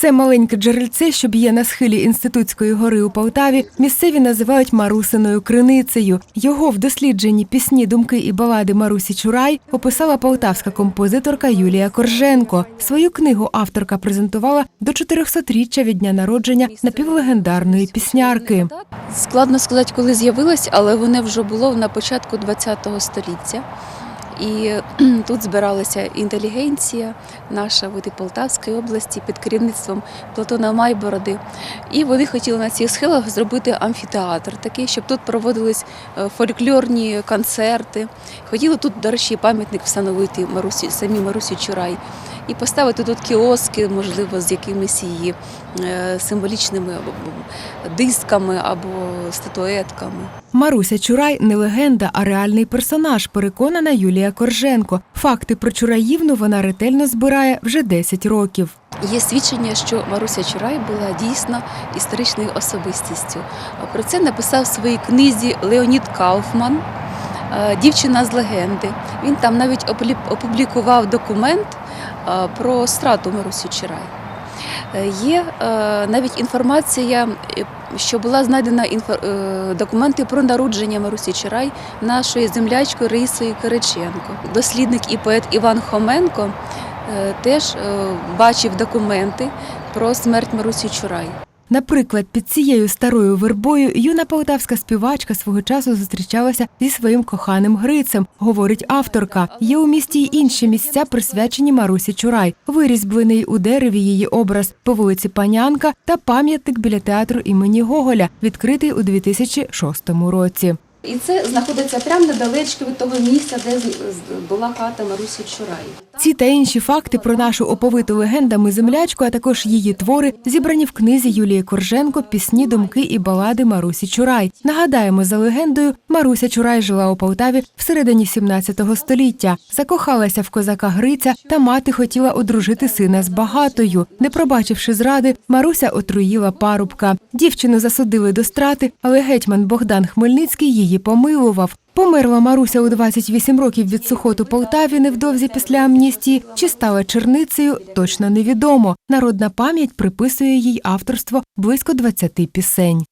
Це маленьке джерельце, що б'є на схилі інститутської гори у Полтаві. Місцеві називають Марусиною криницею. Його в дослідженні пісні, думки і балади Марусі Чурай описала полтавська композиторка Юлія Корженко. Свою книгу авторка презентувала до 400-річчя від дня народження напівлегендарної піснярки. Складно сказати, коли з'явилась, але воно вже було на початку ХХ століття. І тут збиралася інтелігенція наша від Полтавської області під керівництвом Платона Майбороди. І вони хотіли на цих схилах зробити амфітеатр такий, щоб тут проводились е, фольклорні концерти. Хотіли тут, до речі, пам'ятник встановити Марусі, самі Марусі Чурай. І поставити тут кіоски, можливо, з якимись її е, символічними дисками або статуетками. Маруся Чурай не легенда, а реальний персонаж, переконана Юлія Корженко. Факти про Чураївну вона ретельно збирає вже 10 років. Є свідчення, що Маруся Чурай була дійсно історичною особистістю. Про це написав в своїй книзі Леонід Кауфман. е, Дівчина з легенди. Він там навіть опублікував документ про страту Марусі Чурай. Е, Є е, навіть інформація, е, що була знайдена е, документи про народження Марусі Чарай нашої землячкою Рисою Кириченко. Дослідник і поет Іван Хоменко е, теж е, бачив документи про смерть Марусі Чурай. Наприклад, під цією старою вербою юна полтавська співачка свого часу зустрічалася зі своїм коханим Грицем, говорить авторка. Є у місті й інші місця, присвячені Марусі Чурай, вирізблений у дереві її образ по вулиці Панянка та пам'ятник біля театру імені Гоголя, відкритий у 2006 році. І це знаходиться прямо недалечко від того місця, де була хата Марусі Чурай. Ці та інші факти про нашу оповиту легендами землячку, а також її твори, зібрані в книзі Юлії Корженко Пісні, думки і балади Марусі Чурай. Нагадаємо, за легендою, Маруся Чурай жила у Полтаві всередині 17 століття. Закохалася в козака Гриця, та мати хотіла одружити сина з багатою. Не пробачивши зради, Маруся отруїла парубка. Дівчину засудили до страти, але гетьман Богдан Хмельницький її помилував. Померла Маруся у 28 років від сухоту Полтаві невдовзі після амністії. Чи стала черницею, точно невідомо. Народна пам'ять приписує їй авторство близько 20 пісень.